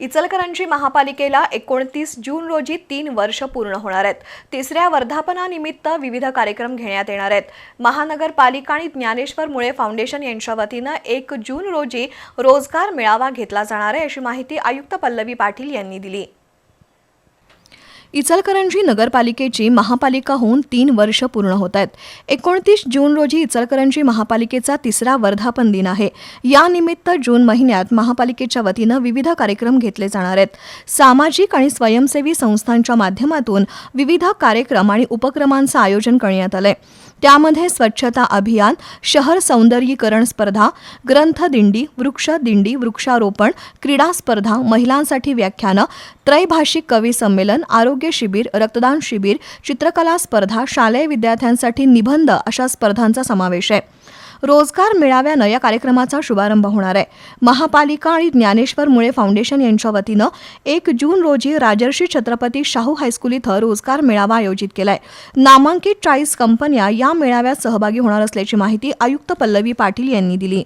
इचलकरंजी महापालिकेला एकोणतीस जून रोजी तीन वर्ष पूर्ण होणार आहेत. तिसऱ्या वर्धापनानिमित्त विविध कार्यक्रम घेण्यात येणार आहेत. महानगरपालिका आणि ज्ञानेश्वर मुळे फाउंडेशन यांच्या वतीनं एक जून रोजी रोजगार मेळावा घेतला जाणार आहे अशी माहिती आयुक्त पल्लवी पाटील यांनी दिली. इचलकरंजी नगरपालिकेची महापालिका होऊन तीन वर्ष पूर्ण होत आहेत. एकोणतीस जून रोजी इचलकरंजी महापालिकेचा तिसरा वर्धापन दिन आहे. यानिमित्त जून महिन्यात महापालिकेच्या वतीनं विविध कार्यक्रम घेतले जाणार आहेत. सामाजिक आणि स्वयंसेवी संस्थांच्या माध्यमातून विविध कार्यक्रम आणि उपक्रमांचं आयोजन करण्यात आलं आहे त्यामध्ये स्वच्छता अभियान शहर सौंदर्यीकरण स्पर्धा ग्रंथदिंडी वृक्षदिंडी वृक्षारोपण क्रीडा स्पर्धा महिलांसाठी व्याख्यानं त्रैभाषिक कवी संमेलन आरोग्य शिबिर रक्तदान शिबिर चित्रकला स्पर्धा शालेय विद्यार्थ्यांसाठी निबंध अशा स्पर्धांचा समावेश आहे. रोजगार मेळाव्यानं या कार्यक्रमाचा शुभारंभ होणार आहे. महापालिका आणि ज्ञानेश्वर मुळे फाउंडेशन यांच्या वतीनं एक जून रोजी राजर्षी छत्रपती शाहू हायस्कूल इथं रोजगार मेळावा आयोजित केलाय. नामांकित चाळीस कंपन्या या मेळाव्यात सहभागी होणार असल्याची माहिती आयुक्त पल्लवी पाटील यांनी दिली.